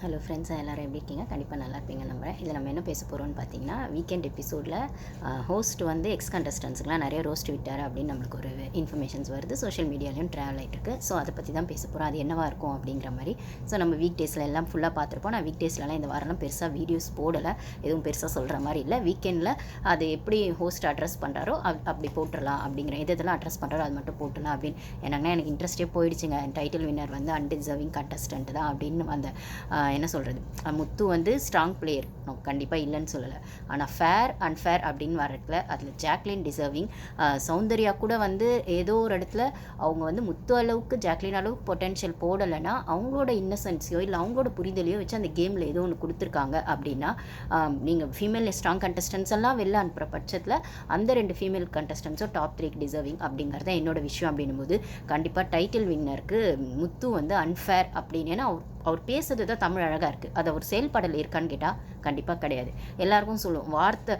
Hello friends எல்லோரும் எப்படி இருக்கீங்க? கண்டிப்பாக நல்லா இருப்பீங்க நம்புகிறேன் இதில் நம்ம என்ன பேச போகிறோம்னு பார்த்தீங்கன்னா வீக்கெண்ட் எபிசோடில் ஹோஸ்ட் வந்து எக்ஸ் கண்டஸ்டன்ஸுக்குலாம் நிறைய ரோஸ்ட் விட்டார் அப்படின்னு நம்மளுக்கு ஒரு இன்ஃபர்மேஷன்ஸ் வருது. சோஷியல் மீடியாலையும் ட்ராவல் ஆகிட்டு இருக்கு. ஸோ அதை பற்றி தான் பேச போகிறோம் அது என்னவாக இருக்கும் அப்படிங்கிற மாதிரி. ஸோ நம்ம வீக் டேஸில் எல்லாம் ஃபுல்லாக பார்த்துருப்போம். நான் வீக் டேஸ்லலாம் இந்த வாரம்லாம் பெருசாக வீடியோஸ் போடலை. எதுவும் பெருசாக சொல்கிற மாதிரி இல்லை. வீக்கெண்டில் அது எப்படி ஹோஸ்ட் அட்ரஸ் பண்ணுறாரோ அப்படி போட்டுடலாம் அப்படிங்கிற எது இதெல்லாம் அட்ரஸ் பண்ணுறாரோ அது மட்டும் போட்டுடலாம் அப்படின்னு. என்னங்கன்னா எனக்கு இன்ட்ரெஸ்டே போயிடுச்சுங்க. டைட்டில் வின்னர் வந்து அன்டிசர்விங் கண்டஸ்டன்ட் தான் அப்படின்னு அந்த என்ன சொல்கிறது முத்து வந்து ஸ்ட்ராங் பிளேயர் கண்டிப்பாக இல்லைன்னு சொல்லலை. ஆனால் ஃபேர் அன்ஃபேர் அப்படின்னு வரதுல அதில் ஜாக்லின் டிசர்விங் சௌந்தர்யா கூட வந்து ஏதோ ஒரு இடத்துல அவங்க வந்து முத்து அளவுக்கு ஜாக்லின் அளவுக்கு பொட்டென்ஷியல் போடலைன்னா அவங்களோட இன்னசென்ஸையோ இல்லை அவங்களோட புரிதலையோ வச்சு அந்த கேமில் ஏதோ ஒன்று கொடுத்துருக்காங்க அப்படின்னா நீங்கள் ஃபீமேல் ஸ்ட்ராங் கண்டஸ்டன்ஸ் எல்லாம் வெளில அனுப்புகிற பட்சத்தில் அந்த ரெண்டு ஃபீமேல் கண்டஸ்டன்ஸும் டாப் த்ரீக்கு டிசர்விங் அப்படிங்கிறது தான் என்னோட விஷயம் அப்படின்னும் போது கண்டிப்பாக டைட்டில் வின்னருக்கு முத்து வந்து அன்ஃபேர் அப்படின்னு ஏன்னா அவர் அவர் பேசுறது தான் தமிழ் அழகாக இருக்குது அது அவர் செயல்படல் இருக்கான்னு கேட்டால் கண்டிப்பாக கிடையாது. எல்லாருக்கும் சொல்லுவோம் வார்த்தை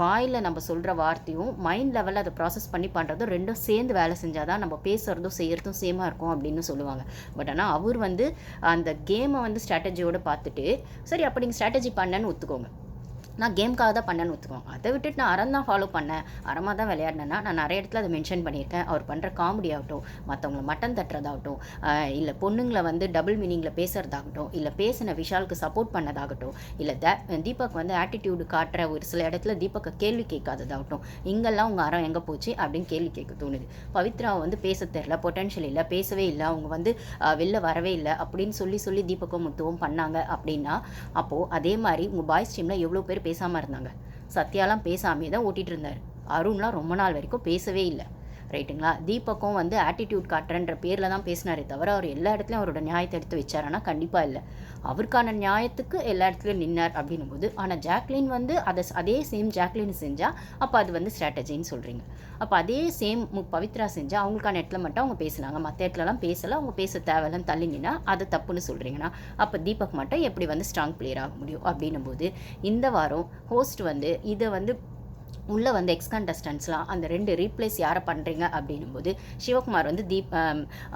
வாயில் நம்ம சொல்கிற வார்த்தையும் மைண்ட் லெவலில் அதை ப்ராசஸ் பண்ணி பண்ணுறதும் ரெண்டும் சேர்ந்து வேலை செஞ்சால் தான் நம்ம பேசுகிறதும் செய்கிறதும் சேமாக இருக்கும் அப்படின்னு சொல்லுவாங்க. பட் ஆனால் அவர் வந்து அந்த கேமை வந்து ஸ்ட்ராட்டஜியோடு பார்த்துட்டு சரி அப்போ நீங்கள் ஸ்ட்ராட்டஜி பண்ணேன்னு ஒத்துக்கோங்க. நான் கேம்க்காக தான் பண்ணேன்னு ஒத்துக்குவோம் அதை விட்டுட்டு நான் அறம் தான் ஃபாலோ பண்ணேன். அறமாக தான் விளையாடினேன்னா நான் நிறைய இடத்துல அதை மென்ஷன் பண்ணியிருக்கேன். அவர் பண்ணுற காமெடி ஆகட்டும் மற்றவங்கள மட்டன் தட்டுறதாகட்டும் இல்லை பொண்ணுங்களை வந்து டபுள் மீனிங்கில் பேசுகிறதாகட்டும் இல்லை பேசின விஷாலுக்கு சப்போர்ட் பண்ணதாகட்டும் இல்லை த தீபக் வந்து ஆட்டிடியூடு காட்டுற ஒரு சில இடத்துல தீபக்கை கேள்வி கேட்காததாகட்டும் இங்கெல்லாம் உங்கள் அறம் எங்கே போச்சு அப்படின்னு கேள்வி கேட்க தோணுது. பவித்ரா வந்து பேச தெரில பொட்டன்ஷியல் இல்லை பேசவே இல்லை அவங்க வந்து வெளில வரவே இல்லை அப்படின்னு சொல்லி சொல்லி தீபக்கும் முத்துவும் பண்ணாங்க அப்படின்னா அப்போது அதே மாதிரி உங்கள் பாய்ஸ் டீமில் எவ்வளோ பேர் பேசாமல் இருந்தாங்க. சத்யாலாம் பேசாமே தான் ஓட்டிகிட்டு இருந்தார். அருண்லாம் ரொம்ப நாள் வரைக்கும் பேசவே இல்லை. ரைட்டுங்களா? தீபக்கும் வந்து ஆட்டிடியூட் காட்டுறன்ற பேரில் தான் பேசினாரே தவிர அவர் எல்லா இடத்துலையும் அவரோட நியாயத்தை எடுத்து வச்சாரானா கண்டிப்பாக இல்லை. அவருக்கான நியாயத்துக்கு எல்லா இடத்துலையும் நின்னார் அப்படின்னும் போது ஆனால் ஜாக்லின் வந்து அதை அதே சேம் ஜாக்லின் செஞ்சால் அப்போ அது வந்து ஸ்ட்ராட்டஜின்னு சொல்கிறீங்க அப்போ அதே சேம் பவித்ரா செஞ்சால் அவங்களுக்கான இடத்துல மட்டும் அவங்க பேசினாங்க மற்ற இடத்துலலாம் பேசலை அவங்க பேச தேவையில்லாம் தள்ளிங்கன்னா அது தப்புன்னு சொல்கிறீங்கன்னா அப்போ தீபக் மட்டும் எப்படி வந்து ஸ்ட்ராங் பிளேயர் ஆக முடியும் அப்படின்னும் போது இந்த வாரம் ஹோஸ்ட் வந்து இதை வந்து உள்ளே வந்த எக்ஸ் கண்டஸ்டன்ஸ்லாம் அந்த ரெண்டு ரீப்ளேஸ் யாரை பண்ணுறீங்க அப்படின்னும் போது சிவகுமார் வந்து தீப்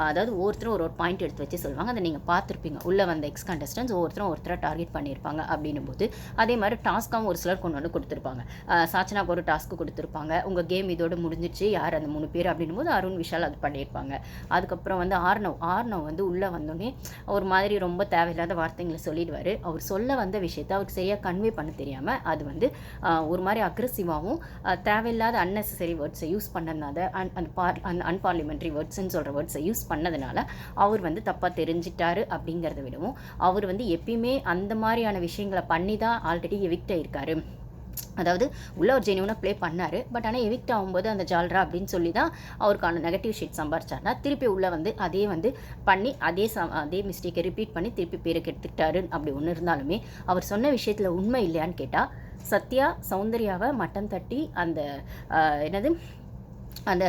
அதாவது ஒருத்தரும் ஒரு ஒரு பாயிண்ட் எடுத்து வச்சு சொல்லுவாங்க. அதை நீங்கள் பார்த்துருப்பீங்க. உள்ளே வந்த எக்ஸ் கண்டஸ்டன்ஸ் ஒவ்வொருத்தரும் ஒருத்தரை டார்கெட் பண்ணியிருப்பாங்க அப்படின்னும் போது அதே மாதிரி டாஸ்க்காகவும் ஒரு சிலர் கொண்டு வந்து கொடுத்துருப்பாங்க. ஆஹ், சாச்சனாக்கு ஒரு டாஸ்க்கு கொடுத்துருப்பாங்க. உங்கள் கேம் இதோட முடிஞ்சிச்சு யார் அந்த மூணு பேர் அப்படின்னும் போது அருண் விஷால் அது பண்ணியிருப்பாங்க. அதுக்கப்புறம் வந்து ஆர்னவ் ஆர்னவ் வந்து உள்ளே வந்தோடனே ஒரு மாதிரி ரொம்ப தேவையில்லாத வார்த்தைங்களை சொல்லிடுவார். அவர் சொல்ல வந்த விஷயத்தை அவருக்கு சரியாக கன்வே பண்ண தெரியாமல் அது வந்து ஒரு மாதிரி அக்ரெசிவாகவும் தேவையில்லாத அன்னெசரி வேர்ட்ஸை யூஸ் பண்ணதுனால அன் பார் அந்த அன்பார்லிமெண்ட்ரி வேர்ட்ஸ்ன்னு சொல்கிற வேர்ட்ஸை யூஸ் பண்ணதுனால அவர் வந்து தப்பாக தெரிஞ்சிட்டாரு அப்படிங்கிறத விடவும் அவர் வந்து எப்பயுமே அந்த மாதிரியான விஷயங்களை பண்ணி தான் ஆல்ரெடி எவிக்ட் ஆயிருக்காரு. அதாவது உள்ள ஒரு ஜெனியூனாக ப்ளே பண்ணார். பட் ஆனால் எவிக்ட் ஆகும்போது அந்த ஜால்ரா அப்படின்னு சொல்லி தான் அவருக்கான நெகட்டிவ் ஷீட் சம்பாரிச்சார்னா திருப்பி உள்ளே வந்து அதே வந்து பண்ணி அதே சம் அதே மிஸ்டேக்கை ரிப்பீட் பண்ணி திருப்பி பேருக்கு எடுத்துக்கிட்டாரு. அப்படி ஒன்று இருந்தாலுமே அவர் சொன்ன விஷயத்தில் உண்மை இல்லையான்னு கேட்டால் சத்யா சௌந்தர்யாவை மட்டம் தட்டி அந்த என்னது அந்த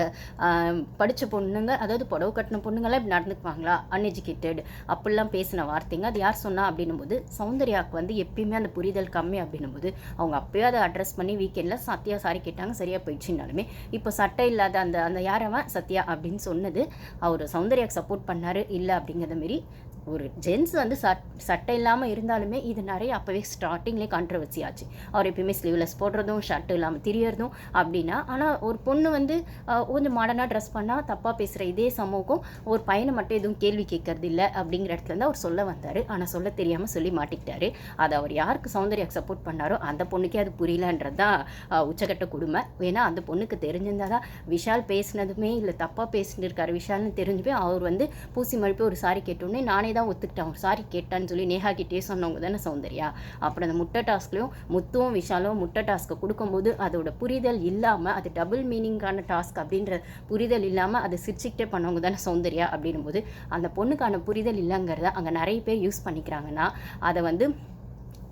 படித்த பொண்ணுங்க அதாவது புடவை கட்டின பொண்ணுங்களாம் இப்படி நடந்துக்குவாங்களா? அன்எஜுகேட்டட் அப்படிலாம் பேசின வார்த்தைங்க. அது யார் சொன்னா அப்படின்னும் போது சௌந்தர்யாவுக்கு வந்து எப்பயுமே அந்த புரிதல் கம்மி அப்படின்னும் போது அவங்க அப்போயே அதை அட்ரஸ் பண்ணி வீக்கெண்டில் சத்யா சாரி கேட்டாங்க சரியாக போயிடுச்சுனாலுமே இப்போ சட்டை இல்லாத அந்த அந்த யாரவன் சத்யா அப்படின்னு சொன்னது அவர் சௌந்தர்யாவுக்கு சப்போர்ட் பண்ணார் இல்லை அப்படிங்கிறத மாரி ஒரு ஜென்ஸ் வந்து சட் சட்டை இல்லாமல் இருந்தாலுமே இது நிறைய அப்போவே ஸ்டார்டிங்லேயே கான்ட்ரவர்சி ஆச்சு. அவர் எப்பயுமே ஸ்லீவ்லெஸ் போடுறதும் ஷர்ட் இல்லாமல் திரியறதும் அப்படின்னா ஆனால் ஒரு பொண்ணு வந்து கொஞ்சம் மாடர்னாக ட்ரெஸ் பண்ணால் தப்பாக பேசுகிற இதே சமூகம் ஒரு பையனை மட்டும் எதுவும் கேள்வி கேட்கறது இல்லை அப்படிங்கிற இடத்துல தான் அவர் சொல்ல வந்தார். ஆனால் சொல்ல தெரியாமல் சொல்லி மாட்டிக்கிட்டாரு. அதை அவர் யாருக்கு சௌந்தர்யாக்கு சப்போர்ட் பண்ணாரோ அந்த பொண்ணுக்கே அது புரியலன்றது தான் உச்சக்கட்ட கொடுமை. ஏன்னா அந்த பொண்ணுக்கு தெரிஞ்சிருந்தா தான் விஷால் பேசினதுமே இல்லை தப்பாக பேசினிருக்காரு விஷால்னு தெரிஞ்சு போய் அவர் வந்து பூசி மழுப்பி ஒரு சாரி கேட்டோன்னே நானே தான் ஒத்துக்கிட்டேன். சாரி கேட்டான்னு சொல்லி நேஹா கிட்டே சொன்னவங்க தானே சௌந்தர்யா. அப்புறம் அந்த முட்டை டாஸ்க்லையும் முத்துவும் விஷாலும் முட்டை டாஸ்க்கை கொடுக்கும்போது அதோட புரிதல் இல்லாமல் அது டபுள் மீனிங்கான டாஸ்க் அப்படின்ற புரிதல் இல்லாமல் அதை சிரிச்சுக்கிட்டே பண்ணவங்க தானே சௌந்தர்யா அப்படின்னும் போது அந்த பொண்ணுக்கான புரிதல் இல்லைங்கிறத அங்கே நிறைய பேர் யூஸ் பண்ணிக்கிறாங்கன்னா அதை வந்து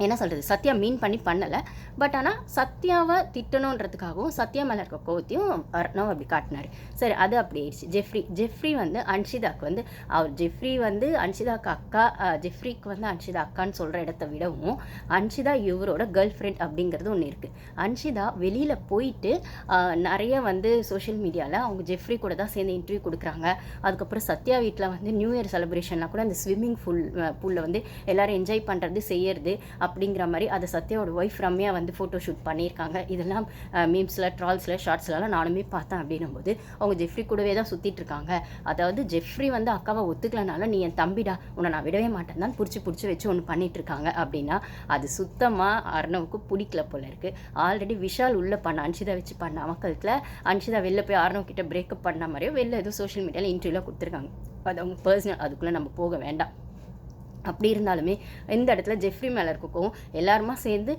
என்ன சொல்கிறது சத்யா மீன் பண்ணி பண்ணலை. பட் ஆனால் சத்யாவை திட்டணுன்றதுக்காகவும் சத்யா மேலே இருக்க கோவத்தையும் அர்ணவ் அப்படி காட்டினார். சரி அது அப்படி ஆயிடுச்சு. ஜெஃப்ரி ஜெஃப்ரி வந்து அன்ஷிதாக்கு வந்து அவர் ஜெஃப்ரி வந்து அன்ஷிதாக்கு அக்கா ஜெஃப்ரிக்கு வந்து அன்ஷிதா அக்கான்னு சொல்கிற இடத்த விடவும் அன்ஷிதா இவரோட கேர்ள் ஃப்ரெண்ட் அப்படிங்கிறது ஒன்று இருக்குது அன்ஷிதா வெளியில் போயிட்டு நிறைய வந்து சோஷியல் மீடியாவில் அவங்க ஜெஃப்ரி கூட தான் சேர்ந்து இன்டர்வியூ கொடுக்குறாங்க. அதுக்கப்புறம் சத்யா வீட்டில் வந்து நியூ இயர் செலிப்ரேஷன்லாம் கூட அந்த ஸ்விம்மிங் ஃபுல் பூலில் வந்து எல்லோரும் என்ஜாய் பண்ணுறது செய்யறது அப்படிங்கிற மாதிரி அதை சத்யாவோட ஒய்ஃப் ரம்யா வந்து ஃபோட்டோ ஷூட் பண்ணியிருக்காங்க. இதெல்லாம் மீம்ஸில் ட்ரால்ஸில் ஷார்ட்ஸ்லலாம் நானுமே பார்த்தேன் அப்படின்னும் போது அவங்க ஜெஃப்ரி கூடவே தான் சுற்றிட்டு இருக்காங்க. அதாவது ஜெஃப்ரி வந்து அக்காவை ஒத்துக்கலனாலும் நீ என் தம்பிடா உன்னை நான் விடவே மாட்டேன் தான் பிடிச்சி பிடிச்சி வச்சு ஒன்று பண்ணிட்டு இருக்காங்க அப்படின்னா அது சுத்தமாக அர்ணவுக்கு பிடிக்கல போல இருக்குது ஆல்ரெடி விஷால் உள்ளே பண்ண அன்ஷிதா வச்சு பண்ண அமக்கலத்தில் அன்ஷிதா வெளில போய் ஆர்ணவ் கிட்ட பிரேக்கப் பண்ண மாதிரியோ வெளில ஏதோ சோஷியல் மீடியாவில் இன்டர்வியூலாம் கொடுத்துருக்காங்க. அது அவங்க பர்சனல் அதுக்குள்ளே நம்ம போக வேண்டாம். அப்படி இருந்தாலுமே இந்த இடத்துல ஜெஃப்ரி மேலே இருக்கக்கும் எல்லாருமா சேர்ந்து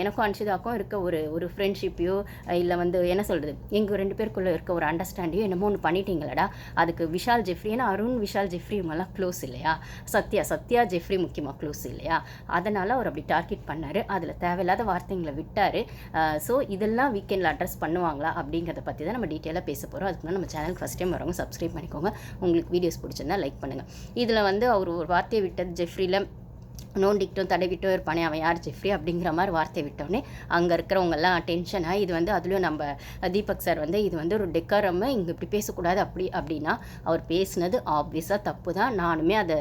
எனக்கும் அன்ஷிதாக்கும் இருக்க ஒரு ஒரு ஃப்ரெண்ட்ஷிப்பையோ இல்லை வந்து என்ன சொல்கிறது எங்கள் ரெண்டு பேருக்குள்ளே இருக்க ஒரு அண்டர்ஸ்டாண்டியோ என்னமோ ஒன்று பண்ணிட்டீங்களடா. அதுக்கு விஷால் ஜெஃப்ரி ஏன்னா அருண் விஷால் ஜெஃப்ரி இவங்கெல்லாம் க்ளோஸ் இல்லையா? சத்யா சத்யா ஜெஃப்ரி முக்கியமாக க்ளோஸ் இல்லையா? அதனால் அவர் அப்படி டார்கெட் பண்ணார். அதில் தேவையில்லாத வார்த்தைங்களை விட்டார். ஸோ இதெல்லாம் வீக்கெண்டில் அட்ரஸ் பண்ணுவாங்களா அப்படிங்கிறத பற்றி தான் நம்ம டீட்டெயிலாக பேச போகிறோம் அதுக்கு நம்ம சேனல் ஃபஸ்ட் டைம் வரவங்க சப்ஸ்கிரைப் பண்ணிக்கோங்க. உங்களுக்கு வீடியோஸ் பிடிச்சிருந்தா லைக் பண்ணுங்கள் இதில் வந்து அவர் ஒரு வார்த்தையை விட்டது Jeffrey நோண்டிக்கிட்டும் தடவிட்டும் இருப்பானே அவன் யார் ஜெஃப்ரி அப்படிங்கிற மாதிரி வார்த்தை விட்டோன்னே அங்கே இருக்கிறவங்கெல்லாம் டென்ஷனாக இது வந்து அதுலேயும் நம்ம தீபக் சார் வந்து இது வந்து ஒரு டெக்காரம் இங்கே இப்படி பேசக்கூடாது அப்படி அப்படின்னா அவர் பேசுனது ஆப்வியஸாக தப்பு தான் நானுமே அதை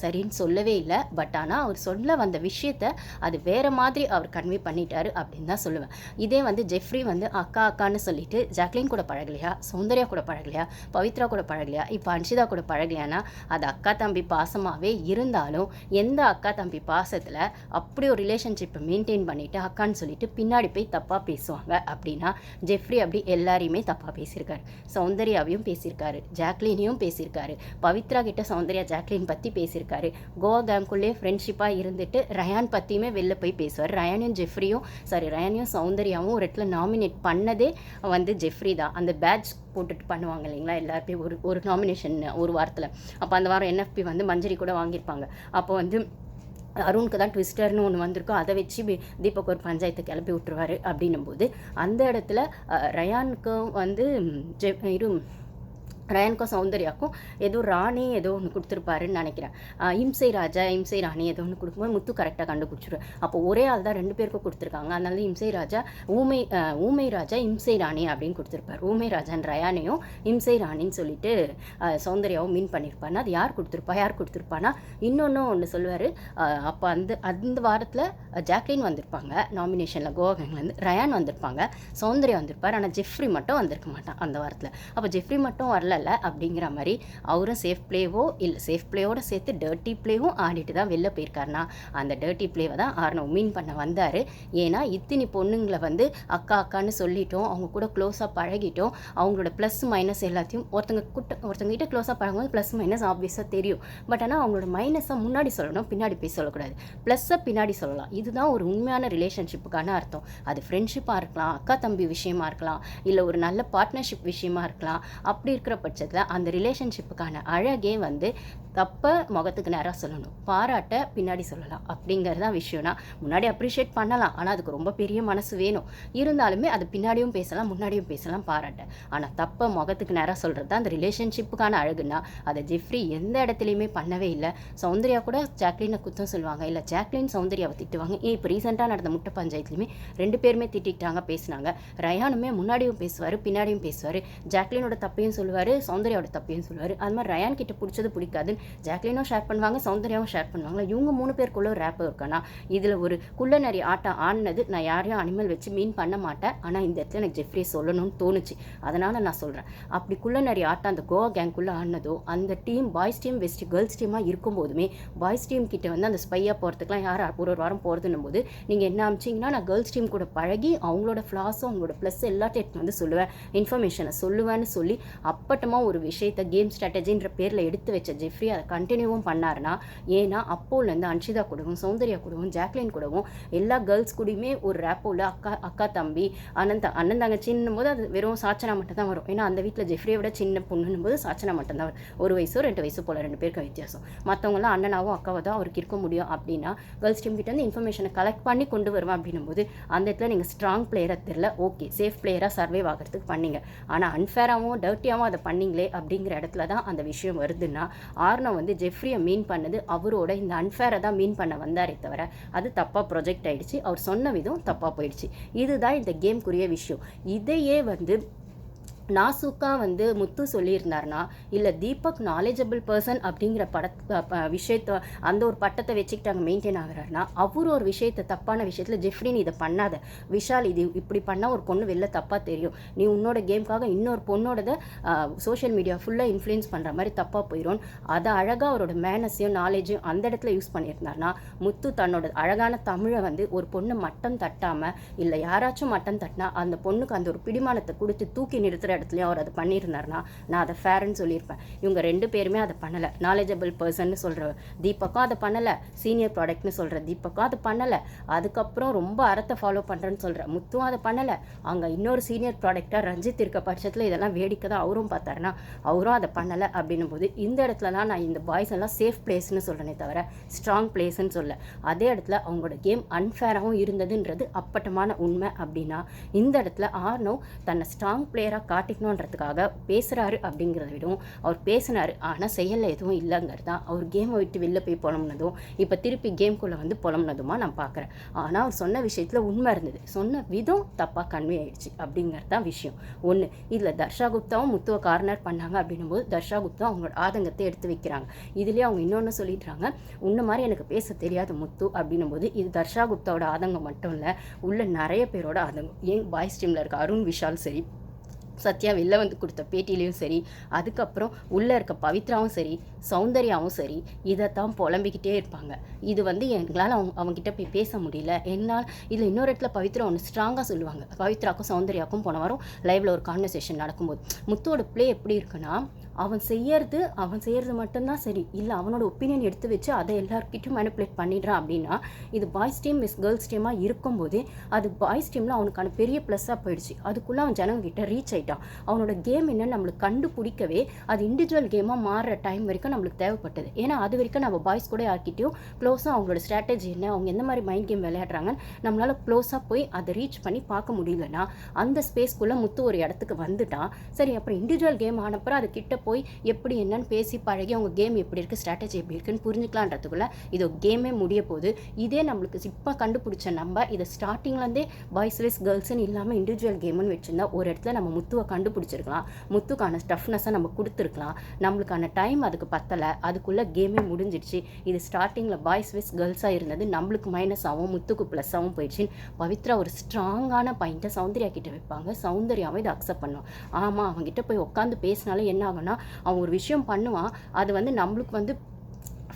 சரின்னு சொல்லவே இல்லை. பட் ஆனால் அவர் சொல்ல வந்த விஷயத்த அது வேறு மாதிரி அவர் கன்வே பண்ணிட்டாரு அப்படின்னு தான் சொல்லுவேன். இதே வந்து ஜெஃப்ரி வந்து அக்கா அக்கான்னு சொல்லிட்டு ஜாக்லின் கூட பழகலையா சௌந்தர்யா கூட பழகலையா பவித்ரா கூட பழகலையா இப்போ அன்ஷிதா கூட பழகலையானா அது அக்கா தம்பி பாசமாகவே இருந்தாலும் எந்த அக்கா தம்பி பாசத்தில் அப்படி ஒரு ரிலேஷன்ஷிப்பை மெயின்டைன் பண்ணிவிட்டு அக்கான்னு சொல்லிட்டு பின்னாடி போய் தப்பாக பேசுவாங்க. அப்படின்னா ஜெஃப்ரி அப்படி எல்லாரையுமே தப்பாக பேசியிருக்காரு. சௌந்தர்யாவையும் பேசியிருக்காரு. ஜாக்லினையும் பேசியிருக்காரு. பவித்ரா கிட்ட சௌந்தர்யா ஜாக்லின் பற்றி பேசியிருக்காரு. கோவா கேம்குள்ளேயே ஃப்ரெண்ட்ஷிப்பாக இருந்துட்டு ரயான் பற்றியுமே வெளில போய் பேசுவார். ரயானையும் ஜெஃப்ரியும் சாரி ரயானையும் சௌந்தர்யாவும் ஒரு இடத்துல நாமினேட் பண்ணதே வந்து ஜெஃப்ரி தான். அந்த பேட்ச் போட்டுட்டு பண்ணுவாங்க இல்லைங்களா எல்லாருமே ஒரு ஒரு நாமினேஷன் ஒரு வாரத்தில். அப்போ அந்த வாரம் என்எஃப்பி வந்து மஞ்சரி கூட வாங்கியிருப்பாங்க. அப்போ வந்து அருணுக்கு தான் ட்விஸ்டர்னு ஒன்று வந்திருக்கும். அதை வச்சு பி- தீபக் ஒரு பஞ்சாயத்தை கிளப்பி விட்டுருவாரு அப்படின்னும் போது அந்த இடத்துல ரயானுக்கும் வந்து ஜெ இரு ரயானுக்கும் சௌந்தர்யாக்கும் ஏதோ ராணி ஏதோ ஒன்று கொடுத்துருப்பாருன்னு நினைக்கிறேன் இம்சை ராஜா இம்சை ராணி ஏதோ ஒன்று கொடுக்கும்போது முத்து கரெக்டாக கண்டுபிடிச்சிருவேன் அப்போ ஒரே ஆள் தான் ரெண்டு பேருக்கும் கொடுத்துருக்காங்க அதனால இம்சை ராஜா ஊமை ஊமை ராஜா இம்சை ராணி அப்படின்னு கொடுத்துருப்பார் ஊமை ராஜான் ரயானையும் இம்சை ராணின்னு சொல்லிட்டு சௌந்தர்யாவும் மீன் பண்ணியிருப்பாருன்னா அது யார் கொடுத்துருப்பா யார் கொடுத்துருப்பானா இன்னொன்று ஒன்று சொல்லுவார் அப்போ அந்த அந்த வாரத்தில் ஜாக்லின் வந்திருப்பாங்க நாமினேஷனில் கோவாகங்லேருந்து ரயான் வந்திருப்பாங்க சௌந்தர்யா வந்திருப்பார் ஆனால் ஜெஃப்ரி மட்டும் வந்திருக்க மாட்டான் அந்த வாரத்தில் அப்போ ஜெஃப்ரி மட்டும் வரல வரலல்ல அப்படிங்கிற மாதிரி அவரும் சேஃப் பிளேவோ இல்லை சேஃப் பிளேயோட சேர்த்து டர்ட்டி பிளேவும் ஆடிட்டு தான் வெளில போயிருக்காருனா அந்த டர்ட்டி பிளேவை தான் ஆர்னவ் மீன் பண்ண வந்தார். ஏன்னா இத்தினி பொண்ணுங்களை வந்து அக்கா அக்கான்னு சொல்லிட்டோம். அவங்க கூட க்ளோஸாக பழகிட்டோம். அவங்களோட ப்ளஸ் மைனஸ் எல்லாத்தையும் ஒருத்தங்க கூட்ட ஒருத்தங்க கிட்ட க்ளோஸாக பழகும்போது ப்ளஸ் மைனஸ் ஆப்வியஸாக தெரியும். பட் ஆனால் அவங்களோட மைனஸை முன்னாடி சொல்லணும் பின்னாடி போய் சொல்லக்கூடாது. ப்ளஸ்ஸை பின்னாடி சொல்லலாம். இதுதான் ஒரு உண்மையான ரிலேஷன்ஷிப்புக்கான அர்த்தம். அது ஃப்ரெண்ட்ஷிப்பாக இருக்கலாம் அக்கா தம்பி விஷயமா இருக்கலாம் இல்லை ஒரு நல்ல பார்ட்னர்ஷிப் விஷயமா இருக்கலாம். அப்படி இருக்கிற பட்சத்தில் அந்த ரிலேஷன்ஷிப்புக்கான அழகே வந்து தப்பை முகத்துக்கு நேராக சொல்லணும். பாராட்ட பின்னாடி சொல்லலாம். அப்படிங்கிறது தான் விஷயம்னா முன்னாடி அப்ரிஷியேட் பண்ணலாம். ஆனால் அதுக்கு ரொம்ப பெரிய மனசு வேணும். இருந்தாலுமே அது பின்னாடியும் பேசலாம் முன்னாடியும் பேசலாம் பாராட்ட. ஆனால் தப்பை முகத்துக்கு நேராக சொல்கிறது தான் அந்த ரிலேஷன்ஷிப்புக்கான அழகுனா அதை ஜெஃப்ரி எந்த இடத்துலையுமே பண்ணவே இல்லை. சௌந்தர்யா கூட ஜாக்லினை குத்தம் சொல்லுவாங்க. இல்லை ஜாக்லின் சௌந்தர்யாவை திட்டுவாங்க. ஏன் இப்போ ரீசெண்டாக நடந்த முட்டை பஞ்சாயத்துலையுமே ரெண்டு பேருமே திட்டிக்கிட்டாங்க பேசினாங்க. ரயானுமே முன்னாடியும் பேசுவார் பின்னாடியும் பேசுவார். ஜாக்லினோட தப்பையும் சொல்லுவார் சௌந்தர்யாவோட தப்பையும் சொல்லுவார். அது மாதிரி ரயான் கிட்ட பிடிச்சது பிடிக்காதுன்னு ஜாக்லினும் ஷேர் பண்ணுவாங்க சௌந்தர்யாவும் ஷேர் பண்ணுவாங்க இவங்க மூணு பேருக்குள்ள ஒரு ரேப் இருக்கானா? இதில் ஒரு குள்ளநரி ஆட்டம் ஆடினது நான் யாரையும் அனிமல் வச்சு மீன் பண்ண மாட்டேன். ஆனால் இந்த இடத்துல எனக்கு ஜெஃப்ரியை சொல்லணும்னு தோணுச்சு. அதனால் நான் சொல்கிறேன் அப்படி குள்ளநரி ஆட்டம் அந்த கோவா கேங்குள்ளே ஆடினதோ அந்த team boys team west girls டீமாக இருக்கும்போதுமே பாய்ஸ் டீம் கிட்ட வந்து அந்த ஸ்பையாக போகிறதுக்குலாம் யார் ஒரு ஒரு வாரம் போகிறதுன்னும் போது நீங்கள் என்ன அமிச்சிங்கன்னா நான் கேர்ள்ஸ் டீம் கூட பழகி அவங்களோட ஃப்ளாஸும் அவங்களோட ப்ளஸ் எல்லாத்தையும் எடுத்து வந்து சொல்லுவேன். இன்ஃபர்மேஷனை சொல்லுவேன்னு சொல்லி அப்பட்டமாக ஒரு விஷயத்தை கேம் ஸ்ட்ராட்டஜின்ற பேரில் எடுத்து வச்ச ஜெஃப்ரி அதை கண்டினியூவும் பண்ணாருன்னா ஏன்னா அப்போலேருந்து அன்ஷிதா கூடவும் சௌந்தர்யா கூடவும் ஜாக்லின் கூடவும் எல்லா கேர்ள்ஸ் கூடயுமே ஒரு ரேப்போவில் அக்கா அக்கா தம்பி அண்ணன் த அண்ணன் தங்கச்சின்னும் போது அது வெறும் சாச்சனா மட்டும் தான் வரும். ஏன்னா அந்த வீட்டில் ஜெஃப்ரியை விட சின்ன பொண்ணுன்னும் போது சாச்சனா மட்டும் தான் வரும். ஒரு வயசோ ரெண்டு வயசு போல் ரெண்டு பேருக்கும் வித்தியாசம். மற்றவங்களாம் அண்ணனாவும் அக்காவோ தான் அவருக்கு இருக்க முடியும் அப்படின்னா கேர்ள்ஸ் டீம் கிட்ட வந்து இன்ஃபர்மேஷனை கலெக்ட் பண்ணி கொண்டு வருவேன் அப்படின்னும் போது அந்த இடத்துல நீங்கள் ஸ்ட்ராங் பிளேயராக தெரில ஓகே சேஃப் பிளேயராக சர்வே ஆகிறதுக்கு பண்ணீங்க. ஆனால் அன்ஃபேராகவும் டர்ட்டியாகவும் அதை பண்ணீங்களே அப்படிங்கிற இடத்துல தான் அந்த விஷயம் வருதுன்னா காரணம் வந்து ஜெஃப்ரியை மீன் பண்ணது அவரோட இந்த அன்ஃபேரை தான் மீன் பண்ண வந்தாரே தவிர அது தப்பாக ப்ரொஜெக்ட் ஆகிடுச்சு அவர் சொன்ன விதம் தப்பாக போயிடுச்சு. இதுதான் இந்த கேம்க்குரிய விஷயம். இதையே வந்து நாசுக்கா வந்து முத்து சொல்லியிருந்தார்னா இல்லை தீபக் நாலேஜபிள் பர்சன் அப்படிங்கிற பட விஷயத்த அந்த ஒரு பட்டத்தை வச்சுக்கிட்டு அங்கே மெயின்டைன் ஆகுறாருனா அவர் ஒரு விஷயத்தை தப்பான விஷயத்தில் ஜெஃப்ரின் இதை பண்ணாத. விஷால் இது இப்படி பண்ணால் ஒரு பொண்ணு வெளில தப்பாக தெரியும். நீ உன்னோட கேம்க்காக இன்னொரு பொண்ணோடத சோஷியல் மீடியா ஃபுல்லாக இன்ஃப்ளூயன்ஸ் பண்ணுற மாதிரி தப்பாக போயிடும் அதை அழகாக அவரோட மேனஸையும் நாலேஜையும் அந்த இடத்துல யூஸ் பண்ணியிருந்தார்னா முத்து தன்னோட அழகான தமிழை வந்து ஒரு பொண்ணு மட்டம் தட்டாமல் இல்லை யாராச்சும் மட்டம் தட்டினா அந்த பொண்ணுக்கு அந்த ஒரு பிடிமானத்தை கொடுத்து தூக்கி நிறுத்துகிற இடத்துலையும் அவர் அதை பண்ணியிருந்தாருன்னா நான் அதை ஃபேர்னு சொல்லியிருப்பேன். இவங்க ரெண்டு பேருமே அதை பண்ணலை. நாலேஜபிள் பர்சன்னு சொல்கிற தீபக்கும் அதை பண்ணலை. சீனியர் ப்ராடக்ட்னு சொல்கிற தீபக்கும் அதை பண்ணலை. அதுக்கப்புறம் ரொம்ப அறத்தை ஃபாலோ பண்ணுறேன்னு சொல்கிற முத்தும் அதை பண்ணலை. அங்கே இன்னொரு சீனியர் ப்ராடக்டாக ரஞ்சித் இருக்க பட்சத்தில் இதெல்லாம் வேடிக்கை தான் அவரும் பார்த்தாருன்னா அவரும் அதை பண்ணலை அப்படின்னும் போது இந்த இடத்துலலாம் நான் இந்த பாய்ஸ் எல்லாம் சேஃப் பிளேஸ்னு சொல்கிறேனே தவிர ஸ்ட்ராங் பிளேஸ்ன்னு சொல்ல அதே இடத்துல அவங்களோட கேம் அன்ஃபேராகவும் இருந்ததுன்றது அப்பட்டமான உண்மை அப்படின்னா இந்த இடத்துல ஆர்னோ தன்னை ஸ்ட்ராங் பிளேயராக காட்டிக்கணுன்றதுக்காக பேசுகிறாரு அப்படிங்கிறத விடவும் அவர் பேசினார் ஆனால் செயலில் எதுவும் இல்லைங்கிறது தான். அவர் கேமை விட்டு வெளில போய் புலம்புனதும் இப்போ திருப்பி கேம்குள்ளே வந்து புலம்புனதுமா நான் பார்க்குறேன் ஆனால் அவர் சொன்ன விஷயத்தில் உண்மை இருந்தது. சொன்ன விதம் தப்பாக கன்வே ஆயிடுச்சு அப்படிங்கிறது தான் விஷயம். ஒன்று இதில் தர்ஷா குப்தாவும் முத்துவ கார்னர் பண்ணாங்க அப்படின்னும் போது தர்ஷா குப்தா அவங்களோட ஆதங்கத்தை எடுத்து வைக்கிறாங்க. இதுலேயே அவங்க இன்னொன்று சொல்லிடுறாங்க உன்ன மாதிரி எனக்கு பேச தெரியாது முத்து அப்படின்னும் போது இது தர்ஷா குப்தாவோட ஆதங்கம் மட்டும் இல்லை உள்ள நிறைய பேரோட ஆதங்கம். ஏன் பாய்ஸ் டீமில் இருக்க அருண் விஷால் சரி சத்யா வெளில வந்து கொடுத்த பேட்டிலையும் சரி அதுக்கப்புறம் உள்ளே இருக்க பவித்ராவும் சரி சௌந்தர்யாவும் சரி இதைத்தான் புலம்பிக்கிட்டே இருப்பாங்க. இது வந்து எங்களால் அவங்க அவங்ககிட்ட போய் பேச முடியல. என்னால் இதில் இன்னொரு இடத்துல பவித்ரா ஒன்று ஸ்ட்ராங்காக சொல்லுவாங்க. பவித்ராக்கும் சௌந்தர்யாக்கும் போன வாரம் லைவில் ஒரு கான்வர்சேஷன் நடக்கும்போது. முத்தோட ப்ளே எப்படி இருக்குன்னா அவன் செய்யறது அவன் செய்யறது மட்டும்தான் சரி. இல்லை அவனோட ஒப்பீனியன் எடுத்து வச்சு அதை எல்லாருக்கிட்டும் மேனிப்புலேட் பண்ணிடுறான் அப்படின்னா இது பாய்ஸ் டீம் மிஸ் கேர்ள்ஸ் டீமாக இருக்கும்போதே அது பாய்ஸ் டீமில் அவனுக்கான பெரிய ப்ளஸ்ஸாக போயிடுச்சு. அதுக்குள்ளே அவன் ஜனங்கிட்ட ரீச் ஆயிட்டான். அவனோட கேம் என்னன்னு நம்மளுக்கு கண்டுபிடிக்கவே அது இண்டிவிஜுவல் கேமாக மாறுற டைம் வரைக்கும் நம்மளுக்கு தேவைப்பட்டது. ஏன்னா அது வரைக்கும் நம்ம பாய்ஸ் கூட யார்கிட்டயும் க்ளோஸாக அவங்களோட ஸ்ட்ராட்டஜி என்ன அவங்க எந்த மாதிரி மைண்ட் கேம் விளையாடுறாங்கன்னு நம்மளால் க்ளோஸாக போய் அதை ரீச் பண்ணி பார்க்க முடியலன்னா அந்த ஸ்பேஸ்க்குள்ளே முத்து ஒரு இடத்துக்கு வந்துட்டான். சரி அப்புறம் இண்டிவிஜுவல் கேம் ஆனப்பறம் அது கிட்ட போய் எப்படி என்னன்னு பேசி பழகி அவங்க கேம் எப்படி இருக்குது ஸ்ட்ராட்டஜி எப்படி இருக்குன்னு புரிஞ்சுக்கலான்றதுக்குள்ளே இது கேமே முடிய போகுது. இதே நம்மளுக்கு இப்போ கண்டுபிடிச்ச நம்ம இதை ஸ்டார்டிங்லேருந்தே பாய்ஸ் வைஸ் கேர்ள்ஸ்னு இல்லாமல் இண்டிவிஜுவல் கேம்னு வச்சுருந்தா ஒரு இடத்துல நம்ம முத்துவை கண்டுபிடிச்சிருக்கலாம். முத்துக்கான ஸ்டஃப்னஸை நம்ம கொடுத்துருக்கலாம். நம்மளுக்கான டைம் அதுக்கு பத்தலை. அதுக்குள்ளே கேமே முடிஞ்சிடுச்சு. இது ஸ்டார்டிங்கில் பாய்ஸ் வைஸ் கேர்ள்ஸாக இருந்தது நம்மளுக்கு மைனஸ் ஆகும் முத்துக்கு ஆகும் போயிடுச்சுன்னு பவித்ரா ஒரு ஸ்ட்ராங்கான பாயிண்ட்டை சௌந்தர்யா கிட்ட வைப்பாங்க. சௌந்தர்யாவை இதை அக்செப்ட் பண்ணும். ஆமாம் அவங்ககிட்ட போய் உட்காந்து பேசினாலும் என்ன ஆகும்னா அவன் ஒரு விஷயம் பண்ணுவான். அது வந்து நம்மளுக்கு வந்து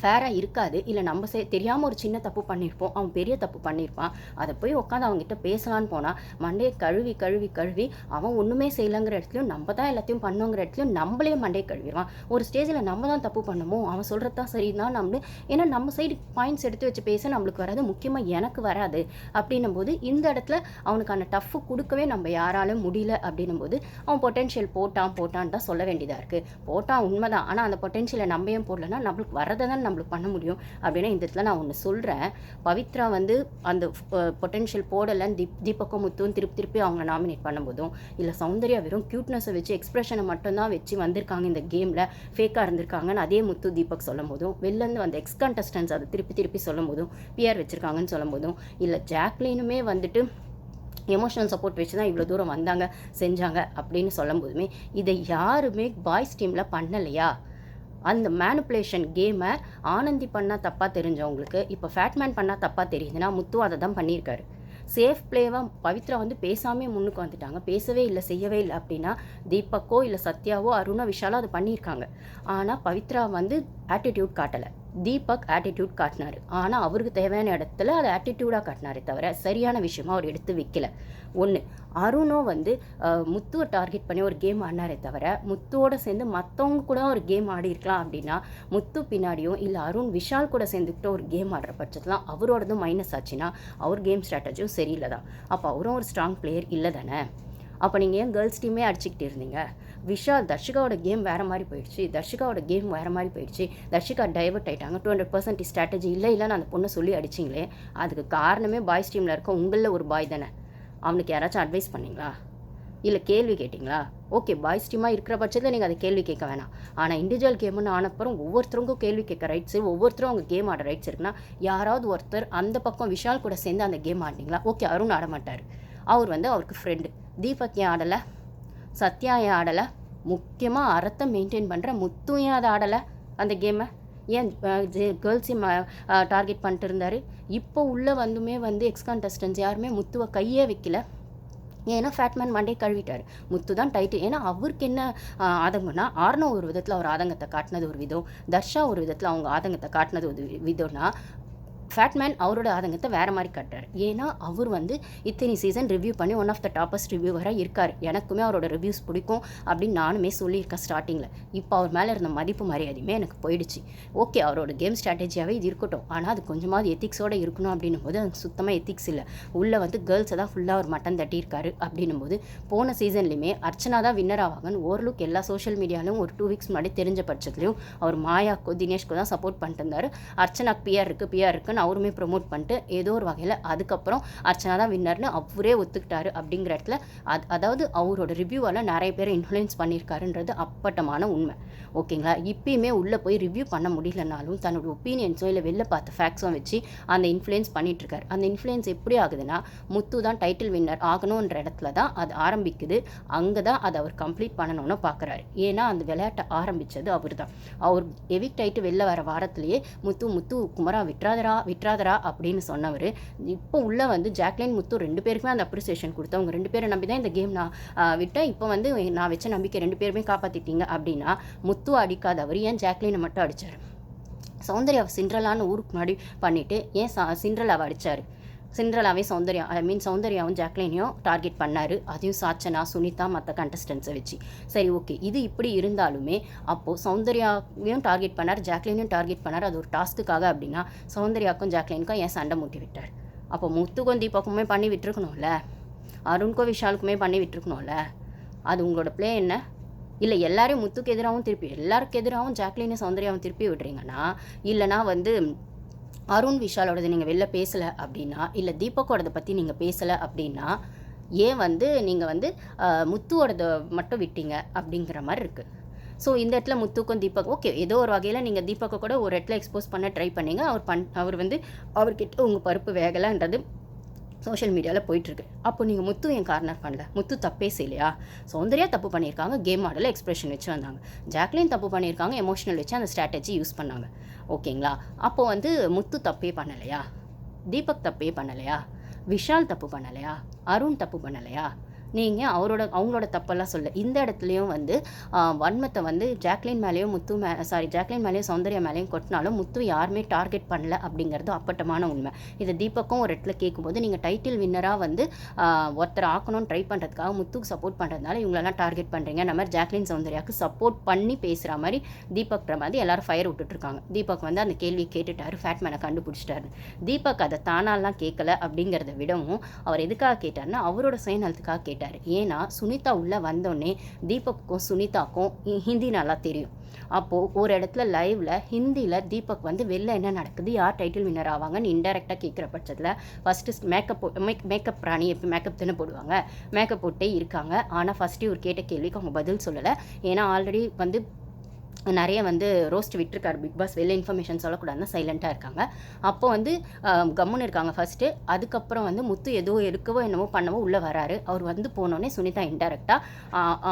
ஃபேராக இருக்காது. இல்லை நம்ம சே தெரியாமல் ஒரு சின்ன தப்பு பண்ணியிருப்போம் அவன் பெரிய தப்பு பண்ணியிருப்பான் அதை போய் உட்காந்து அவங்ககிட்ட பேசலான்னு போனால் மண்டையை கழுவி கழுவி கழுவி அவன் ஒன்றுமே செய்யலைங்கிற இடத்துலையும் நம்ம தான் எல்லாத்தையும் பண்ணோங்கிற இடத்துலையும் நம்மளே மண்டையை கழுவிடுவான். ஒரு ஸ்டேஜில் நம்ம தான் தப்பு பண்ணமோ அவன் சொல்கிறது தான் சரி தான் நம்ம ஏன்னா நம்ம சைடு பாயிண்ட்ஸ் எடுத்து வச்சு பேச நம்மளுக்கு வராது. முக்கியமாக எனக்கு வராது. அப்படின்னும் போது இந்த இடத்துல அவனுக்கான டஃப்பு கொடுக்கவே நம்ம யாராலும் முடியல அப்படின்னும் போது அவன் பொட்டென்ஷியல் போட்டான் போட்டான்னு தான் சொல்ல வேண்டியதாக இருக்குது போட்டான் உண்மைதான். ஆனால் அந்த பொட்டென்ஷியலை நம்ம ஏன் போடலன்னா நம்மளுக்கு வரதை தான் நம்மளுக்கு பண்ண முடியும் அப்படின்னா இந்த இடத்துல நான் ஒன்று சொல்கிறேன் பவித்ரா வந்து அந்த பொட்டென்ஷியல் போடலைன்னு தீப் தீபக்கும் முத்தும் திருப்பி திருப்பி அவங்க நாமினேட் பண்ணும்போதும் இல்லை சௌந்தர்யா வெறும் க்யூட்னஸை வச்சு எக்ஸ்பிரஷனை மட்டும்தான் வச்சு வந்திருக்காங்க இந்த கேமில் ஃபேக்காக இருந்திருக்காங்கன்னு அதே முத்து தீபக் சொல்லும் போதும் வெளிலேருந்து வந்த எக்ஸ் கண்டஸ்டன்ஸ் அதை திருப்பி திருப்பி சொல்லும் போதும் பிஆர் வச்சுருக்காங்கன்னு சொல்லும் போதும் இல்லை ஜாக்லினுமே வந்துட்டு எமோஷனல் சப்போர்ட் வச்சு தான் இவ்வளோ தூரம் வந்தாங்க செஞ்சாங்க அப்படின்னு சொல்லும் போதுமே இதை யாருமே பாய்ஸ் டீமில் பண்ணலையா? அந்த மேனுப்புலேஷன் கேமை ஆனந்தி பண்ணால் தப்பாக தெரிஞ்சவங்களுக்கு இப்போ ஃபேட்மேன் பண்ணால் தப்பாக தெரியுதுன்னா முத்து அதை தான் பண்ணியிருக்காரு. சேஃப் பிளேவாக பவித்ரா வந்து பேசாமே முன்னுக்கு வந்துட்டாங்க. பேசவே இல்லை செய்யவே இல்லை அப்படின்னா தீபக்கோ இல்லை சத்யாவோ அருணா விஷாலோ அது பண்ணியிருக்காங்க. ஆனால் பவித்ரா வந்து ஆட்டிடியூட் காட்டலை. தீபக் ஆட்டிடியூட் காட்டினார். ஆனால் அவருக்கு தேவையான இடத்துல அதை ஆட்டிடியூடாக காட்டினாரே தவிர சரியான விஷயமா அவர் எடுத்து வைக்கல. ஒன்று அருணும் வந்து முத்துவை டார்கெட் பண்ணி ஒரு கேம் ஆடினாரே தவிர முத்துவோட சேர்ந்து மற்றவங்க கூட ஒரு கேம் ஆடி இருக்கலாம் அப்படின்னா முத்து பின்னாடியும் இல்லை அருண் விஷால் கூட சேர்ந்துக்கிட்டு ஒரு கேம் ஆடுற பட்சத்தில் அவரோடதும் மைனஸ் ஆச்சுன்னா அவர் கேம் ஸ்ட்ராட்டஜியும் சரியில்லை தான். அப்போ அவரும் ஒரு ஸ்ட்ராங் பிளேயர் இல்லை தானே? அப்போ நீங்கள் ஏன் கேர்ள்ஸ் டீமே அடிச்சுக்கிட்டு இருந்தீங்க? விஷால் தர்ஷிகாவோட கேம் வேறு மாதிரி போயிடுச்சு தர்ஷிகாவோட கேம் வேறு மாதிரி போயிடுச்சு தர்ஷிகா டைவர்ட் ஆகிட்டாங்க டூ ஹண்ட்ரட் பர்சன்ட் ஸ்ட்ராட்டஜி இல்லை இல்லைன்னு அந்த பொண்ணை சொல்லி அடிச்சிங்களே அதுக்கு காரணமே பாய்ஸ் டீமில் இருக்க உங்களில் ஒரு பாய் தானே? அவனுக்கு யாராச்சும் அட்வைஸ் பண்ணிங்களா? இல்லை கேள்வி கேட்டிங்களா? ஓகே பாய்ஸ் டீமாக இருக்கிற பட்சத்தில் நீங்கள் அதை கேள்வி கேட்க வேணாம். ஆனால் இண்டிவிஜுவல் கேம்னு ஆனப்புறம் ஒவ்வொருத்தருக்கும் கேள்வி கேட்க ரைட்ஸ் ஒவ்வொருத்தரும் அவங்க கேம் ஆட ரைட்ஸ் இருக்குன்னா யாராவது ஒருத்தர் அந்த பக்கம் விஷால் கூட சேர்ந்து அந்த கேம் ஆடினீங்களா? ஓகே அருண் ஆட மாட்டார் அவர் வந்து அவருக்கு ஃப்ரெண்டு தீபக் ஏன் ஆடலை? சத்யா ஏன் ஆடலை? முக்கியமாக அறத்தை மெயின்டைன் பண்ணுற முத்து ஏன் அதை ஆடலை? அந்த கேமை ஏன் கேர்ள்ஸையும் டார்கெட் பண்ணிட்டு இருந்தார். இப்போ உள்ளே வந்துமே வந்து எக்ஸ் கான்டெஸ்டன்ஸ் யாருமே முத்துவை கையே வைக்கல. ஏன்னா ஃபேட்மேன் மண்டே கழுவிட்டார். முத்து தான் டைட்டு ஏன்னா அவருக்கு என்ன ஆதங்கம்னா ஆர்னோ ஒரு விதத்தில் அவர் ஆதங்கத்தை காட்டினது ஒரு விதம் தர்ஷா ஒரு விதத்தில் அவங்க ஆதங்கத்தை காட்டினது ஒரு வி- விதம்னா ஃபேட்மேன் அவரோட ஆதங்கத்தை வேறு மாதிரி காட்டுறாரு. ஏன்னா அவர் வந்து இத்தனை சீசன் ரிவ்யூ பண்ணி ஒன் ஆஃப் த டாப்பஸ்ட் ரிவ்யூவராக இருக்கார். எனக்குமே அவரோட ரிவ்யூஸ் பிடிக்கும் அப்படின்னு நானுமே சொல்லியிருக்கேன் ஸ்டார்டிங்கில் இப்போ அவர் மேலே இருந்த மதிப்பு மரியாதையுமே எனக்கு போயிடுச்சு. ஓகே அவரோட கேம் ஸ்ட்ராட்டஜியாகவே இது இருக்கட்டும். ஆனால் அது கொஞ்சமாவது எத்திக்ஸோடு இருக்கணும் அப்படின்னும் போது அது சுத்தமாக எத்திக்ஸ் இல்லை. உள்ளே வந்து கேர்ள்ஸை தான் ஃபுல்லாக அவர் மட்டன் தட்டியிருக்காரு அப்படின்னும் போது போன சீசன்லையுமே அர்ச்சனா தான் வின்னர் ஆவாங்கன்னு ஓரளவுக்கு எல்லா சோஷியல் மீடியாலையும் ஒரு டூ வீக்ஸ் முன்னாடி தெரிஞ்ச பட்சத்துலையும் அவர் மாயாக்கோ தினேஷ்க்கோ தான் சப்போர்ட் பண்ணிட்டு இருந்தார். அர்ச்சனாக்கு பிஆர் இருக்குது பிஆர் இருக்குன்னு அவருமே ப்ரொமோட் பண்ணிட்டு ஏதோ ஒரு வகையில் அதுக்கப்புறம் அர்ச்சனா தான் வின்னர்னு அவரே ஒத்துக்கிட்டாரு அப்படிங்கிற இடத்துல அது அதாவது அவரோட ரிவ்யூவால் நிறைய பேர் இன்ஃப்ளூயன்ஸ் பண்ணியிருக்காருன்றது அப்பட்டமான உண்மை. ஓகேங்களா இப்பயுமே உள்ளே போய் ரிவ்யூ பண்ண முடியலனாலும் தன்னோட ஒப்பீனியன்ஸோ இல்லை வெளில பார்த்த ஃபேக்ஸோ வச்சு அந்த இன்ஃப்ளூயன்ஸ் பண்ணிகிட்ருக்காரு அந்த இன்ஃப்ளூயன்ஸ் எப்படி ஆகுதுன்னா முத்து தான் டைட்டில் வின்னர் ஆகணுன்ற இடத்துல தான் அது ஆரம்பிக்குது. அங்கே தான் அதை அவர் கம்ப்ளீட் பண்ணணும்னு பார்க்குறாரு ஏன்னா அந்த விளையாட்டை ஆரம்பித்தது அவர் தான் அவர் எவிக்ட் ஆகிட்டு வெளில வர வாரத்திலேயே முத்து முத்து குமரா விட்றாதரா விட்றாதரா அப்படின்னு சொன்னவர். இப்போ உள்ளே வந்து ஜாக்லின் முத்து ரெண்டு பேருக்குமே அந்த அப்ரிசியேஷன் கொடுத்து அவங்க ரெண்டு பேரை நம்பி தான் இந்த கேம் நான் விட்டேன். இப்போ வந்து நான் வச்ச நம்பிக்கை ரெண்டு பேருமே காப்பாற்றிட்டீங்க அப்படின்னா முத்து அடிக்காதவர் ஏன் ஜாக்லைனை மட்டும் அடிச்சார்? சௌந்தர்யாவை சிண்ட்ரலான்னு ஊருக்கு முன்னாடி பண்ணிவிட்டு ஏன் சா சிண்ட்ரலாவை அடிச்சார்? சிண்ட்ரலாவே சௌந்தர்யா ஐ மீன் சௌந்தர்யாவும் ஜாக்லைனையும் டார்கெட் பண்ணார். அதையும் சாச்சனா சுனிதா மற்ற கண்டஸ்டன்ஸை வச்சு. சரி ஓகே இது இப்படி இருந்தாலுமே அப்போது சௌந்தர்யாவையும் டார்கெட் பண்ணார் ஜாக்லினையும் டார்கெட் பண்ணார். அது ஒரு டாஸ்க்குக்காக அப்படின்னா சௌந்தர்யாக்கும் ஜாக்லினுக்கும் ஏன் சண்டை மூட்டி விட்டார்? அப்போ முத்துக்கும் தீபக்குமே பண்ணி விட்டுருக்கணும்ல? அருண்கோ விஷாலுக்குமே பண்ணி விட்டுருக்கணும்ல? அது உங்களோட ப்ளே என்ன? இல்லை எல்லாரையும் முத்துக்கு எதிராகவும் திருப்பி எல்லாருக்கு எதிராகவும் ஜாக்லினை சௌந்தர்யாவும் திருப்பி விடுறீங்கன்னா இல்லைனா வந்து அருண் விஷாலோடது நீங்கள் வெளில பேசலை அப்படின்னா இல்லை தீபக்கோடதை பற்றி நீங்கள் பேசலை அப்படின்னா ஏன் வந்து நீங்கள் வந்து ஆஹ், முத்துவோடத மட்டும் விட்டீங்க அப்படிங்கிற மாதிரி இருக்குது ஸோ இந்த இடத்துல முத்துக்கும் தீபக் ஓகே ஏதோ ஒரு வகையில் நீங்கள் தீபக்கை கூட ஒரு இடத்துல எக்ஸ்போஸ் பண்ண ட்ரை பண்ணீங்க. அவர் பண் அவர் வந்து அவர்கிட்ட உங்கள் பருப்பு வேகலைன்றது சோஷியல் மீடியாவில் போயிட்டுருக்கு. அப்போ நீங்கள் முத்து என் கார்னர் பண்ணல முத்து தப்பே செய்யலையா? சௌந்தர்யா தப்பு பண்ணியிருக்காங்க கேம் மாடலில் எக்ஸ்பிரஷன் வச்சு வந்தாங்க. ஜாக்லின் தப்பு பண்ணியிருக்காங்க எமோஷனல் வச்சு அந்த ஸ்ட்ராட்டஜி யூஸ் பண்ணாங்க. ஓகேங்களா? அப்போ வந்து முத்து தப்பே பண்ணலையா? தீபக் தப்பே பண்ணலையா? விஷால் தப்பு பண்ணலையா? அருண் தப்பு பண்ணலையா? நீங்கள் அவரோட அவங்களோட தப்பெல்லாம் சொல்ல. இந்த இடத்துலையும் வந்து வன்மத்தை வந்து ஜாக்லின் மேலேயும் முத்து மே சாரி ஜாக்லின் மேலேயும் சௌந்தர்யா மேலேயும் கொட்டினாலும் முத்து யாருமே டார்கெட் பண்ணல அப்படிங்கிறது அப்பட்டமான உண்மை. இதை தீபக்கும் ஒரு இடத்துல கேட்கும்போது நீங்கள் டைட்டில் வின்னராக வந்து ஒருத்தர் ஆக்கணும்னு ட்ரை பண்ணுறதுக்காக முத்துக்கு சப்போர்ட் பண்ணுறதுனால இவங்களெல்லாம் டார்கெட் பண்ணுறீங்க இந்த மாதிரி ஜாக்லின் சௌந்தர்யாவுக்கு சப்போர்ட் பண்ணி பேசுகிற மாதிரி தீபக் மாதிரி எல்லாரும் ஃபயர் விட்டுட்ருக்காங்க தீபக் வந்து அந்த கேள்வி கேட்டுட்டாரு ஃபேட்மேனை கண்டுபிடிச்சிட்டாரு. தீபக் அதை தானாலாம் கேட்கல அப்படிங்கிறத விடவும் அவர் எதுக்காக கேட்டார்னா அவரோட சுயநலத்துக்காக கேட்டார். ஏன்னா சுனிதா உள்ளே வந்தோடனே தீபக்கும் சுனிதாக்கும் ஹிந்தி நல்லா தெரியும். அப்போது ஒரு இடத்துல லைவில் ஹிந்தியில் தீபக் வந்து வெளில என்ன நடக்குது? யார் டைட்டில் வின்னர் ஆவாங்கன்னு இன்டெரக்டாக கேட்குற பட்சத்தில் ஃபஸ்ட்டு மேக்கப் மேக் மேக்கப் ராணி எப்போ மேக்கப் தானே போடுவாங்க? மேக்கப் போட்டே இருக்காங்க. ஆனால் ஃபஸ்ட்டு இவர் கேட்ட கேள்விக்கு அவங்க பதில் சொல்லலை. ஏன்னா ஆல்ரெடி வந்து நிறைய வந்து ரோஸ்ட் விட்டுருக்காரு. பிக் பாஸ் வெளில இன்ஃபர்மேஷன் சொல்லக்கூடாதுன்னு சைலண்ட்டாக இருக்காங்க. அப்போ வந்து கம்முன்னு இருக்காங்க ஃபஸ்ட்டு அதுக்கப்புறம் வந்து முத்து ஏதோ எடுக்கவோ என்னவோ பண்ணவோ உள்ளே வராரு. அவர் வந்து போனோடனே சுனிதா இன்டெரக்டாக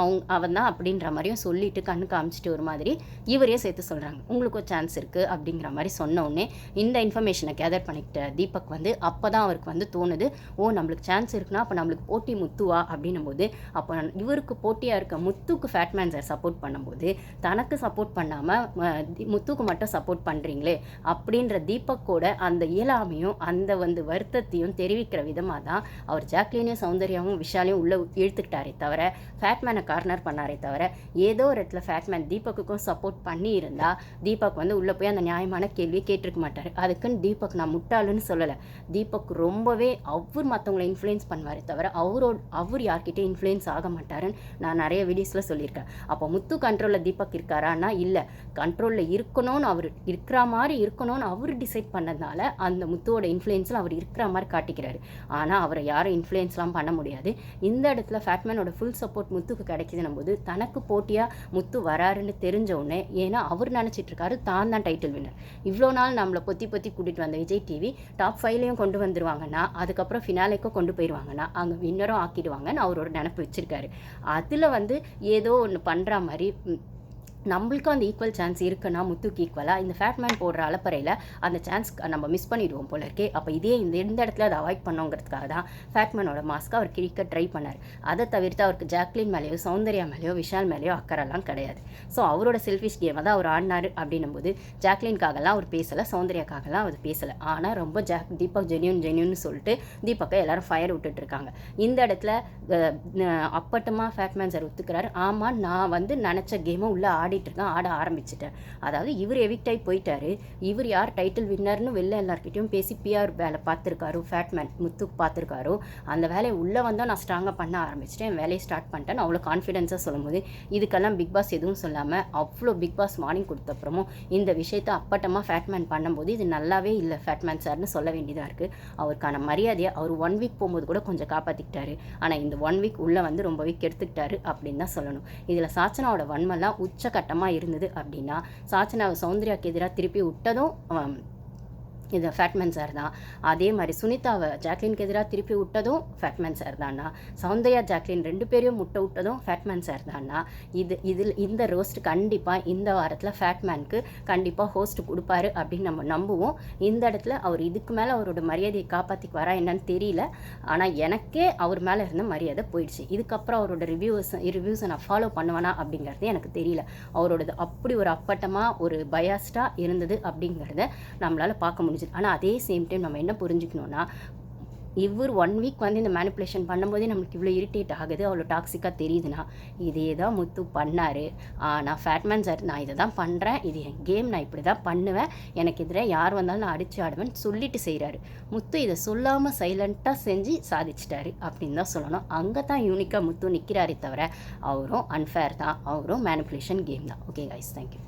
அவங்க அவன் தான் அப்படின்ற மாதிரியும் சொல்லிட்டு கண்ணு காமிச்சிட்டு ஒரு மாதிரி இவரே சேர்த்து சொல்கிறாங்க உங்களுக்கு ஒரு சான்ஸ் இருக்குது அப்படிங்கிற மாதிரி சொன்னோடனே இந்த இன்ஃபர்மேஷனை கேதர் பண்ணிக்கிட்ட தீபக் வந்து அப்போ தான் அவருக்கு வந்து தோணுது. ஓ நம்மளுக்கு சான்ஸ் இருக்குன்னா அப்போ நம்மளுக்கு போட்டி முத்துவா? அப்படின்னும் போது அப்போ இவருக்கு போட்டியாக இருக்க முத்துக்கு ஃபேட்மேன் சார் சப்போர்ட் பண்ணும்போது தனக்கு சப்போர்ட் சப்போர்ட் பண்ணாமல் முத்துக்கு மட்டும் சப்போர்ட் பண்ணுறீங்களே அப்படின்ற தீபக்கோட அந்த இயலாமையும் அந்த வந்து வருத்தத்தையும் தெரிவிக்கிற விதமாக தான் அவர் ஜாக்லினையும் சௌந்தர்யாவும் விஷாலையும் உள்ளே இழுத்துக்கிட்டாரே தவிர ஃபேட்மேனை கார்னர் பண்ணாரே தவிர ஏதோ ஒரு இடத்துல ஃபேட்மேன் தீபக்குக்கும் சப்போர்ட் பண்ணி இருந்தால் தீபக் வந்து உள்ளே போய் அந்த நியாயமான கேள்வியை கேட்டிருக்க மாட்டார். அதுக்குன்னு தீபக் நான் முட்டாளுன்னு சொல்லலை. தீபக் ரொம்பவே அவர் மற்றவங்களை இன்ஃப்ளூயன்ஸ் பண்ணுவாரே தவிர அவரோட அவர் யார்கிட்டே இன்ஃப்ளூயன்ஸ் ஆக மாட்டாருன்னு நான் நிறைய வீடியோஸில் சொல்லியிருக்கேன். அப்போ முத்து கண்ட்ரோலில் தீபக் இருக்காரான்னா இல்லை. கண்ட்ரோலில் இருக்கணும்னு அவர் இருக்கிற மாதிரி இருக்கணும்னு அவர் டிசைட் பண்ணதுனால அந்த முத்துவோட இன்ஃப்ளூயன்ஸில் அவர் இருக்கிற மாதிரி காட்டிக்கிறாரு. ஆனால் அவரை யாரும் இன்ஃப்ளூயன்ஸ்லாம் பண்ண முடியாது. இந்த இடத்துல ஃபேட்மேனோட ஃபுல் சப்போர்ட் முத்துக்கு கிடைக்குதுன்னும் போது தனக்கு போட்டியாக முத்து வராருன்னு தெரிஞ்ச உடனே ஏன்னா அவர் நினச்சிட்டு இருக்காரு தான் தான் டைட்டில் வின்னர் இவ்வளோ நாள் நம்மளை பொத்தி பொத்தி கூட்டிகிட்டு வந்த விஜய் டிவி டாப் ஃபைவ்லையும் கொண்டு வந்துருவாங்கன்னா அதுக்கப்புறம் ஃபினாலேக்கும் கொண்டு போயிடுவாங்கன்னா அங்கே வின்னரும் ஆக்கிடுவாங்கன்னு அவரோட நினப்பு வச்சுருக்காரு. அதில் வந்து ஏதோ ஒன்று பண்ணுற மாதிரி நம்மளுக்கும் அந்த ஈக்குவல் சான்ஸ் இருக்குன்னா முத்துக்கு ஈக்குவலாக இந்த ஃபேட்மேன் போடுற அலப்பறையில் அந்த சான்ஸ் நம்ம மிஸ் பண்ணிடுவோம் போல இருக்கே. அப்போ இதே இந்த எந்த இடத்துல அதை அவாய்ட் பண்ணோங்கிறதுக்காக தான் ஃபேட்மேனோட மாஸ்க்கு அவர் கிழிக்க ட்ரை பண்ணார். அதை தவிர்த்து அவருக்கு ஜாக்லின் மேலேயோ சௌந்தர்யா மேலேயோ விஷால் மேலேயோ அக்கறெல்லாம் கிடையாது. ஸோ அவரோட செல்ஃபிஷ் கேமை தான் அவர் ஆடினார் அப்படின்னும் போது ஜாக்லின்காகலாம் அவர் பேசலை சௌந்தர்யாக்காகலாம் அவர் பேசலை. ஆனால் ரொம்ப ஜாக் தீபக் ஜென்யூன் ஜென்யூன்னு சொல்லிட்டு தீபக்கை எல்லாரும் ஃபயர் விட்டுட்டு இருக்காங்க இந்த இடத்துல அப்பட்டமாக ஃபேட்மேன் சார் ஒத்துக்கிறாரு. ஆமாம் நான் வந்து நினச்ச கேமை உள்ளே ஆடிட்டு தான் ஆட ஆரம்பிச்சிட்டேன். அதாவது இவர் எவிக்ட் ஆகி போயிட்டாரு. இவர் யார் டைட்டில் வின்னர்னு வெளில எல்லார்கிட்டயும் பேசி பிஆர் வேலை பார்த்துருக்காரு ஃபேட்மேன் முத்துக்கு பார்த்துருக்காரோ. அந்த வேலையை உள்ளே வந்தால் நான் ஸ்ட்ராங்காக பண்ண ஆரம்பிச்சிட்டேன். என் வேலையை ஸ்டார்ட் பண்ணிட்டேன். அவ்வளோ கான்ஃபிடென்ஸாக சொல்லும்போது இதுக்கெல்லாம் பிக் பாஸ் எதுவும் சொல்லாமல் அவ்வளோ பிக் பாஸ் மார்னிங் கொடுத்தப்புறமும் இந்த விஷயத்தை அப்பட்டமாக ஃபேட்மேன் பண்ணும்போது இது நல்லாவே இல்லை ஃபேட்மேன் சார்னு சொல்ல வேண்டியதாக இருக்குது அவருக்கான மரியாதையை அவர் ஒன் வீக் போகும்போது கூட கொஞ்சம் காப்பாற்றிக்கிட்டாரு ஆனால் இந்த ஒன் வீக் உள்ளே வந்து ரொம்பவே கெடுத்துக்கிட்டாரு அப்படின்னு தான் சொல்லணும். இதில் சாச்சனாவோட வன்மெல்லாம் உச்சகட்டமாக இருந்தது அப்படின்னா சாச்சனாவை சௌந்தர்யாக்கு எதிராக திருப்பி விட்டதும் இது ஃபேட்மேன் சார் தான். அதே மாதிரி சுனிதாவை ஜாக்லினுக்கு எதிராக திருப்பி விட்டதும் ஃபேட்மேன் சார் தானா சௌந்தர்யா ஜாக்லின் ரெண்டு பேரையும் முட்டை விட்டதும் ஃபேட்மேன் சார் தானா இது இதில் இந்த ரோஸ்ட் கண்டிப்பாக இந்த வாரத்தில் ஃபேட்மேனுக்கு கண்டிப்பாக ஹோஸ்ட் கொடுப்பாரு அப்படின்னு நம்ம நம்புவோம். இந்த இடத்துல அவர் இதுக்கு மேலே அவரோட மரியாதையை காப்பாற்றிக்கு வரா என்னன்னு தெரியல. ஆனால் எனக்கே அவர் மேலே இருந்த மரியாதை போயிடுச்சு. இதுக்கப்புறம் அவரோட ரிவ்யூஸ் ரிவ்யூஸை நான் ஃபாலோ பண்ணுவேனா அப்படிங்கிறது எனக்கு தெரியல. அவரோடது அப்படி ஒரு அப்பட்டமாக ஒரு பயாஸ்டாக இருந்தது அப்படிங்கிறத நம்மளால் பார்க்க புரிஞ்சுது ஆனால் அதே சேம் டைம் நம்ம என்ன புரிஞ்சுக்கணும்னா இவர் ஒன் வீக் வந்து இந்த மேனிப்புலேஷன் பண்ணும்போதே நம்மளுக்கு இவ்வளோ இரிட்டேட் ஆகுது அவ்வளோ டாக்ஸிக்காக தெரியுதுன்னா இதே தான் முத்து பண்ணார். நான் ஃபேட்மேன் சார் நான் இதை தான் பண்ணுறேன் இது என் கேம் நான் இப்படி தான் பண்ணுவேன். எனக்கு எதிராக யார் வந்தாலும் நான் அடித்து ஆடுவேன்னு சொல்லிட்டு செய்கிறாரு முத்து இதை சொல்லாமல் சைலண்ட்டாக செஞ்சு சாதிச்சிட்டாரு அப்படின்னு தான் சொல்லணும். அங்கே தான் யூனிக்காக முத்து நிற்கிறாரே தவிர அவரும் அன்ஃபேர் தான். அவரும் மேனிப்புலேஷன் கேம் தான். Okay guys thank you